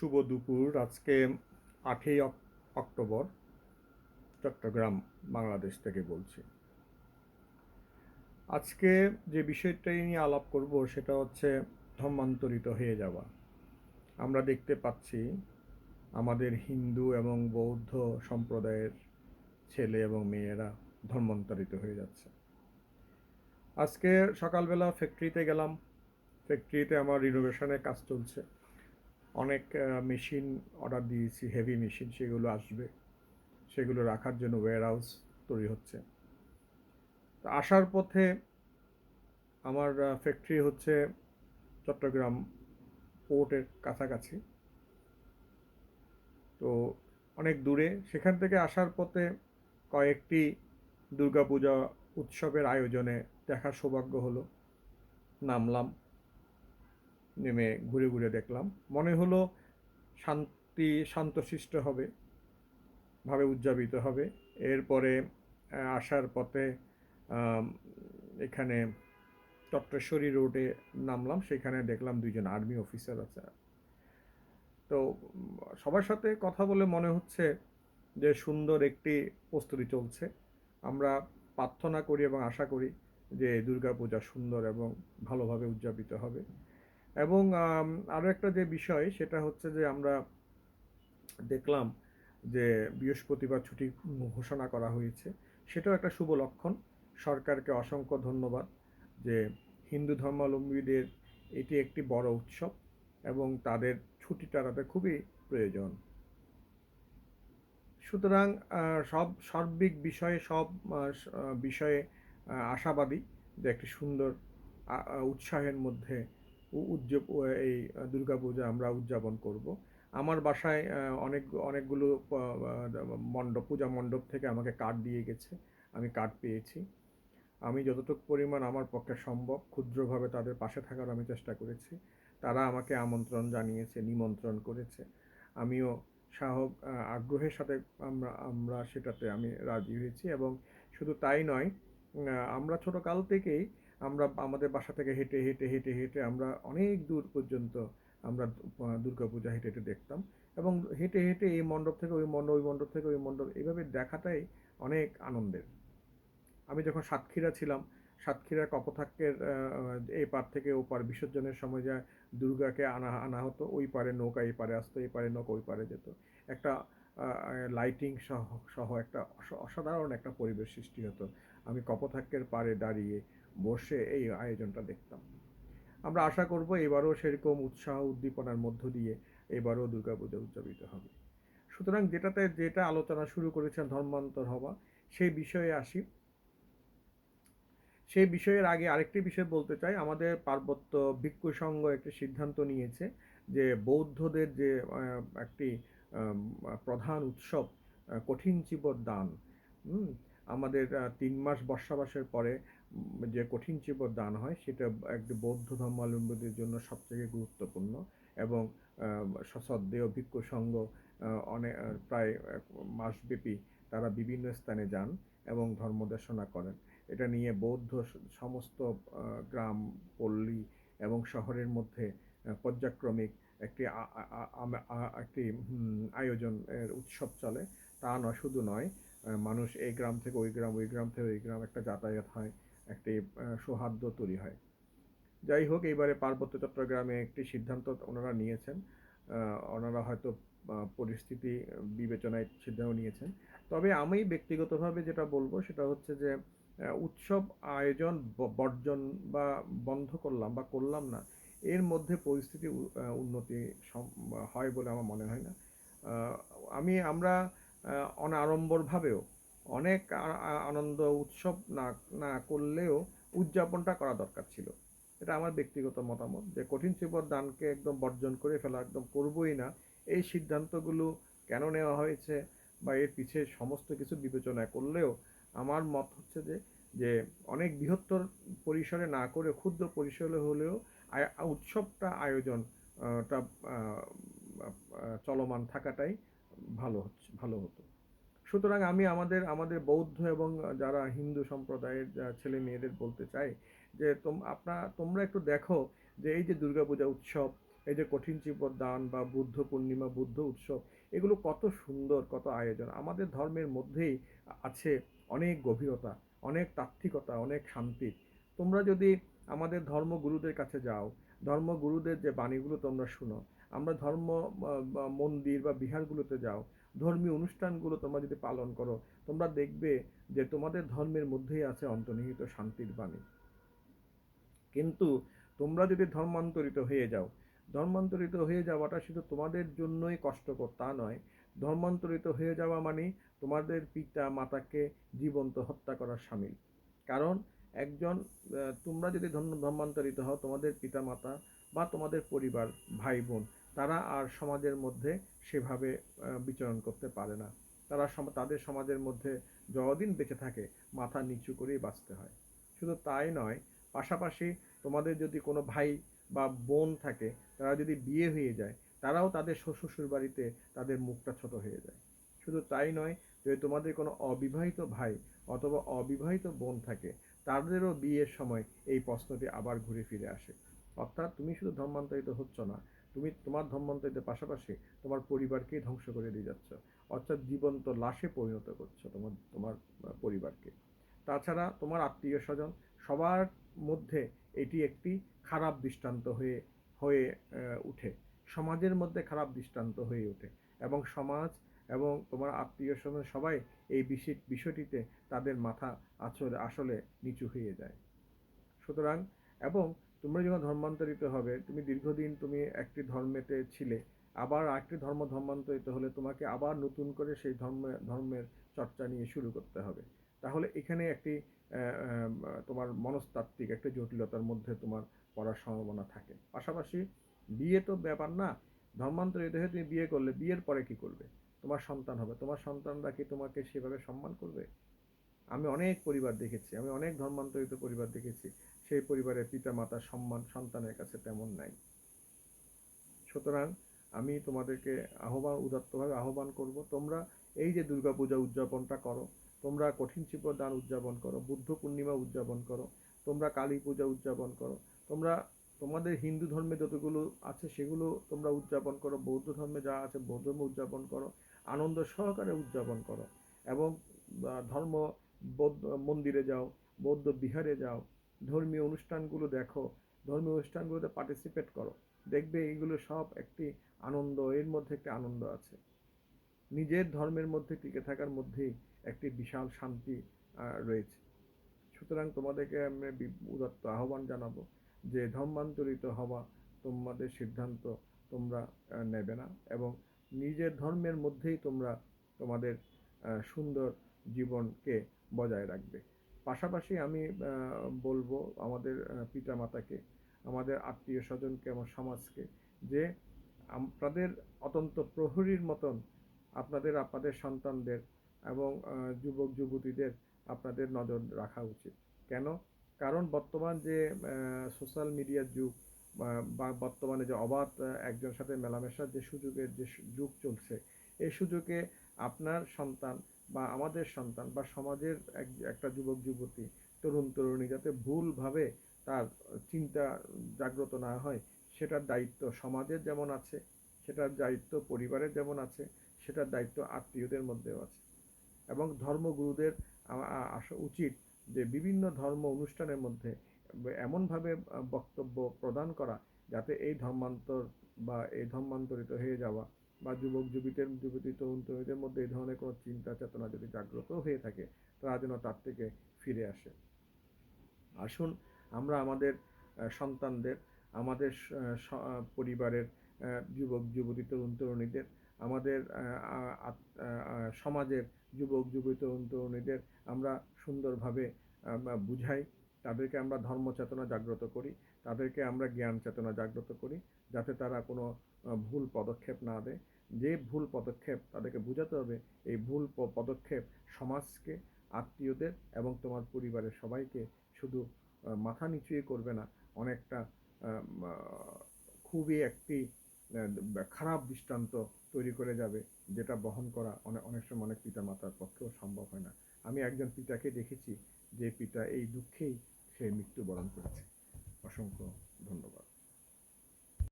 শুভ দুপুর। আজকে আটই অক- অক্টোবর, চট্টগ্রাম, বাংলাদেশ থেকে বলছি। আজকে যে বিষয়টাই নিয়ে আলাপ করব সেটা হচ্ছে ধর্মান্তরিত হয়ে যাওয়া। আমরা দেখতে পাচ্ছি আমাদের হিন্দু এবং বৌদ্ধ সম্প্রদায়ের ছেলে এবং মেয়েরা ধর্মান্তরিত হয়ে যাচ্ছে। আজকে সকালবেলা ফ্যাক্টরিতে গেলাম। ফ্যাক্টরিতে আমার রিনোভেশনের কাজ চলছে। অনেক মেশিন অর্ডার দিয়েছি হেভি মেশিন সেগুলো আসবে। সেগুলো রাখার জন্য ওয়্যার হাউস তৈরি হচ্ছে। তো আসার পথে আমার ফ্যাক্টরি হচ্ছে চট্টগ্রাম পোর্টের কাছাকাছি। তো অনেক দূরে, সেখান থেকে আসার পথে কয়েকটি দুর্গাপূজা উৎসবের আয়োজনে দেখার সৌভাগ্য হলো, নামলাম। নেমে ঘুরে ঘুরে দেখলাম। মনে হলো শান্তি, শান্তশিষ্ট হবে, ভাবে উদযাপিত হবে। এরপরে আসার পথে এখানে চট্টেশ্বরী রোডে নামলাম। সেখানে দেখলাম দুইজন আর্মি অফিসার আছে। তো সবার সাথে কথা বলে মনে হচ্ছে যে সুন্দর একটি প্রস্তুতি চলছে। আমরা প্রার্থনা করি এবং আশা করি যে দুর্গাপূজা সুন্দর এবং ভালোভাবে উদযাপিত হবে। এবং আরও একটা যে বিষয় সেটা হচ্ছে যে আমরা দেখলাম যে বৃহস্পতিবার ছুটি ঘোষণা করা হয়েছে। সেটাও একটা শুভ লক্ষণ। সরকারকে অসংখ্য ধন্যবাদ যে হিন্দু ধর্মাবলম্বীদের এটি একটি বড় উৎসব এবং তাদের ছুটিটা তাদের খুবই প্রয়োজন। সুতরাং সব সার্বিক বিষয়ে, সব বিষয়ে আশাবাদী যে একটি সুন্দর উৎসাহের মধ্যে উদযাপ এই দুর্গাপূজা আমরা উদযাপন করব। আমার বাসায় অনেক অনেকগুলো মণ্ডপ পূজা মণ্ডপ থেকে আমাকে কার্ড দিয়ে গেছে। আমি কার্ড পেয়েছি। আমি যতটুকু পরিমাণ আমার পক্ষে সম্ভব ক্ষুদ্রভাবে তাদের পাশে থাকার আমি চেষ্টা করেছি। তারা আমাকে আমন্ত্রণ জানিয়েছে নিমন্ত্রণ করেছে। আমিও আহ, আগ্রহের সাথে আমরা আমরা সেটাতে আমি রাজি হয়েছি এবং শুধু তাই নয় আমরা ছোট কাল থেকেই আমরা আমাদের বাসা থেকে হেঁটে হেঁটে হেঁটে হেঁটে আমরা অনেক দূর পর্যন্ত আমরা দুর্গাপূজা হেঁটে হেঁটে দেখতাম। এবং হেঁটে হেঁটে এই মণ্ডপ থেকে ওই মণ্ডপ ওই মণ্ডপ থেকে ওই মণ্ডপ এইভাবে দেখাটাই অনেক আনন্দের। আমি যখন সাতক্ষীরা ছিলাম সাতক্ষীরা কপোতাক্ষের আহ, এই পার থেকে ও পার বিসর্জনের সময় যা দুর্গাকে আনা আনা হতো ওই পারে নৌকা এই পারে আসতো এই পারে নৌকা ওই পারে যেত। একটা লাইটিং সহ সহ একটা অসাধারণ একটা পরিবেশ সৃষ্টি হতো। আমি কপোতাক্ষের পারে দাঁড়িয়ে বসে এই আয়োজনটা দেখতাম। আমরা আশা করব এবারও সেরকম উৎসাহ উদ্দীপনার মধ্য দিয়ে এবারও দুর্গাপূজা উদযাপিত হবে। সুতরাং যেটাতে যেটা আলোচনা শুরু করেছেন ধর্মান্তর হওয়া, সেই বিষয়ে আসি। সেই বিষয়ের আগে আরেকটি বিষয় বলতে চাই। আমাদের পার্বত্য ভিক্ষু সংঘ একটি সিদ্ধান্ত নিয়েছে যে বৌদ্ধদের যে একটি প্রধান উৎসব কঠিন চিবর দান আমাদের তিন মাস বর্ষাবাসের পরে যে কঠিন চিবর দান হয় সেটা একটি বৌদ্ধ ধর্মাবলম্বীদের জন্য সবথেকে গুরুত্বপূর্ণ এবং সশ্রদ্ধেয় ভিক্ষু সংঘ অনেক প্রায় মাসব্যাপী তারা বিভিন্ন স্থানে যান এবং ধর্মদেশনা করেন। এটা নিয়ে বৌদ্ধ সমস্ত গ্রাম পল্লী এবং শহরের মধ্যে পর্যাক্রমিক একটি একটি হুম, আয়োজন এর উৎসব চলে। তা নয় শুধু নয় মানুষ এই গ্রাম থেকে ওই গ্রাম ওই গ্রাম থেকে ওই গ্রাম একটা যাতায়াত হয়। একটি সৌহার্দ্য তৈরি হয়। যাই হোক, এইবারে পার্বত্য চট্টগ্রামে একটি সিদ্ধান্ত ওনারা নিয়েছেন। ওনারা হয়তো পরিস্থিতি বিবেচনায় সিদ্ধান্ত নিয়েছেন। তবে আমি ব্যক্তিগতভাবে যেটা বলব, সেটা হচ্ছে যে উৎসব আয়োজন বর্জন বা বন্ধ করলাম বা করলাম না, এর মধ্যে পরিস্থিতি উন্নতি হয় বলে আমার মনে হয় না। আমি, আমরা অনাড়ম্বরভাবেও অনেক আনন্দ, উৎসব না না করলেও উদযাপনটা করা দরকার ছিল। এটা আমার ব্যক্তিগত মতামত যে কঠিন চিবর দানকে একদম বর্জন করে ফেলা একদম করবই না। এই সিদ্ধান্তগুলো কেন নেওয়া হয়েছে বা এর পিছে সমস্ত কিছু বিবেচনা করলেও আমার মত হচ্ছে যে যে অনেক বৃহত্তর পরিসরে না করে ক্ষুদ্র পরিসরে হলেও উৎসবটা আয়োজন টা চলমান থাকাটাই ভালো হচ্ছে, ভালো হতো। সুতরাং আমি আমাদের আমাদের বৌদ্ধ এবং যারা হিন্দু সম্প্রদায়ের ছেলে মেয়েদের বলতে চাই যে তোম, আপনা, তোমরা একটু দেখো যে এই যে দুর্গাপূজা উৎসব, এই যে কঠিন চিপর দান বা বুদ্ধ পূর্ণিমা, বুদ্ধ উৎসব, এগুলো কত সুন্দর, কত আয়োজন। আমাদের ধর্মের মধ্যেই আছে অনেক গভীরতা, অনেক তাত্ত্বিকতা, অনেক শান্তি। তোমরা যদি আমাদের ধর্মগুরুদের কাছে যাও, ধর্মগুরুদের যে বাণীগুলো তোমরা শুনো আমরা ধর্ম মন্দির বা বিহারগুলোতে যাও, ধর্মীয় অনুষ্ঠানগুলো তোমরা যদি পালন করো, তোমরা দেখবে যে তোমাদের ধর্মের মধ্যেই আছে অন্তর্নিহিত শান্তির বাণী। কিন্তু তোমরা যদি ধর্মান্তরিত হয়ে যাও, ধর্মান্তরিত হয়ে যাওয়াটা শুধু তোমাদের জন্যই কষ্টকর তা নয়, ধর্মান্তরিত হয়ে যাওয়া মানে তোমাদের পিতা মাতাকে জীবন্ত হত্যা করার সামিল। কারণ একজন তোমরা যদি ধন্য, ধর্মান্তরিত হও তোমাদের পিতা মাতা বা তোমাদের পরিবার ভাই বোন তারা আর সমাজের মধ্যে সেভাবে বিচরণ করতে পারে না। তারা তাদের সমাজের মধ্যে যতদিন বেঁচে থাকে মাথা নিচু করেই বাঁচতে হয়। শুধু তাই নয়, পাশাপাশি তোমাদের যদি কোনো ভাই বা বোন থাকে, তারা যদি বিয়ে হয়ে যায়, তারাও তাদের শ্বশুর বাড়িতে তাদের মুখটা ছোট হয়ে যায়। শুধু তাই নয়, যদি তোমাদের কোনো অবিবাহিত ভাই অথবা অবিবাহিত বোন থাকে তাদেরও বিয়ের সময় এই প্রশ্নটি আবার ঘুরে ফিরে আসে। অর্থাৎ তুমি শুধু ধর্মান্তরিত হচ্ছ না, তুমি তোমার ধর্মান্তরিতের পাশাপাশি তোমার পরিবারকেই ধ্বংস করে দিয়ে যাচ্ছ। অর্থাৎ জীবন্ত লাশে পরিণত করছ তোমার তোমার পরিবারকে। তাছাড়া তোমার আত্মীয় স্বজন সবার মধ্যে এটি একটি খারাপ দৃষ্টান্ত হয়ে হয়ে উঠে। সমাজের মধ্যে খারাপ দৃষ্টান্ত হয়ে ওঠে এবং সমাজ এবং তোমার আত্মীয় স্বজন সবাই এই বিষয় বিষয়টিতে তাদের মাথা আসলে আসলে নিচু হয়ে যায়। সুতরাং, এবং তোমরা যখন ধর্মান্তরিত হবে, তুমি দীর্ঘদিন তুমি একটি ধর্মেতে ছিলে, আবার আরেকটি ধর্ম ধর্মান্তরিত হলে তোমাকে আবার নতুন করে সেই ধর্মে ধর্মের চর্চা নিয়ে শুরু করতে হবে। তাহলে এখানে একটি তোমার মনস্তাত্ত্বিক একটা জটিলতার মধ্যে তোমার পড়ার সম্ভাবনা থাকে। পাশাপাশি বিয়ে তো ব্যাপার না, ধর্মান্তরিত হয়ে তুমি বিয়ে করলে, বিয়ের পরে কি করবে? তোমার সন্তান হবে। তোমার সন্তানরা কি তোমাকে সেভাবে সম্মান করবে? আমি অনেক পরিবার দেখেছি, আমি অনেক ধর্মান্তরিত পরিবার দেখেছি। সেই পরিবারের পিতা মাতার সম্মান সন্তানের কাছে তেমন নাই। সুতরাং আমি তোমাদেরকে আহ্বান, উদাত্তভাবে আহ্বান করব, তোমরা এই যে দুর্গাপূজা উদযাপনটা করো, তোমরা কঠিন চিপর দান উদযাপন করো, বুদ্ধ পূর্ণিমা উদযাপন করো, তোমরা কালী পূজা উদযাপন করো, তোমরা তোমাদের হিন্দু ধর্মে যতগুলো আছে সেগুলো তোমরা উদযাপন করো, বৌদ্ধ ধর্মে যা আছে বৌদ্ধ ধর্ম উদযাপন করো, আনন্দ সহকারে উদযাপন করো এবং ধর্ম বৌদ্ধ মন্দিরে যাও, বৌদ্ধ বিহারে যাও, ধর্মীয় অনুষ্ঠানগুলো দেখো, ধর্মীয় অনুষ্ঠানগুলোতে পার্টিসিপেট করো, দেখবে এইগুলো সব একটি আনন্দ, এর মধ্যে একটি আনন্দ আছে। নিজের ধর্মের মধ্যে টিকে থাকার মধ্যেই একটি বিশাল শান্তি রয়েছে। সুতরাং তোমাদেরকে আমি উদাত্ত আহ্বান জানাব যে ধর্মান্তরিত হওয়া তোমাদের সিদ্ধান্ত তোমরা নেবে না এবং নিজের ধর্মের মধ্যেই তোমরা তোমাদের সুন্দর জীবনকে বজায় রাখবে। পাশাপাশি আমি বলব আমাদের পিতা মাতাকে আমাদের আত্মীয় স্বজনকে, আমার সমাজকে যে আপনাদের অত্যন্ত প্রহরীর মতন আপনাদের আপনাদের সন্তানদের এবং যুবক যুবতীদের আপনাদের নজর রাখা উচিত। কেন? কারণ বর্তমান যে সোশ্যাল মিডিয়ার যুগ বা- বর্তমানে যে অবাধ আহ, একজনের সাথে মেলামেশার যে সুযোগের যে যুগ চলছে এই সুযোগে আপনার সন্তান বা আমাদের সন্তান বা সমাজের এক- একটা যুবক যুবতী তরুণ তরুণী যাতে ভুলভাবে তার চিন্তা জাগ্রত না হয় সেটার দায়িত্ব সমাজের যেমন আছে সেটার দায়িত্ব পরিবারের যেমন আছে সেটার দায়িত্ব আত্মীয়দের মধ্যেও আছে। এবং ধর্মগুরুদের আসা উচিত যে বিভিন্ন ধর্ম অনুষ্ঠানের মধ্যে এমনভাবে বক্তব্য প্রদান করা যাতে এই ধর্মান্তর বা এই ধর্মান্তরিত হয়ে যাওয়া বা যুবক যুবতীদের যুবতী তরুণ তরুণীদের মধ্যে এই ধরনের কোনো চিন্তা চেতনা যদি জাগ্রত হয়ে থাকে, তারা যেন তার থেকে ফিরে আসে। আসুন আমরা আমাদের সন্তানদের, আমাদের পরিবারের যুবক, যুবতী তরুণ তরুণীদের, আমাদের সমাজের যুবক, যুবতী তরুণ, তরুণীদের আমরা সুন্দরভাবে বুঝাই। তাদেরকে আমরা ধর্ম চেতনা জাগ্রত করি। তাদেরকে আমরা জ্ঞান চেতনা জাগ্রত করি যাতে তারা কোনো ভুল পদক্ষেপ না দেয় যে ভুল পদক্ষেপ তাদেরকে বোঝাতে হবে, এই ভুল পদক্ষেপ সমাজকে, আত্মীয়দের এবং তোমার পরিবারের সবাইকে শুধু মাথা নিচুয়ে করবে না। অনেকটা খুবই একটি খারাপ দৃষ্টান্ত তৈরি করে যাবে, যেটা বহন করা অনেক অনেক সময় অনেক পিতা মাতার পক্ষেও সম্ভব হয় না। আমি একজন পিতাকে দেখেছি যে পিতা এই দুঃখেই সে মৃত্যুবরণ করেছে। অসংখ্য ধন্যবাদ।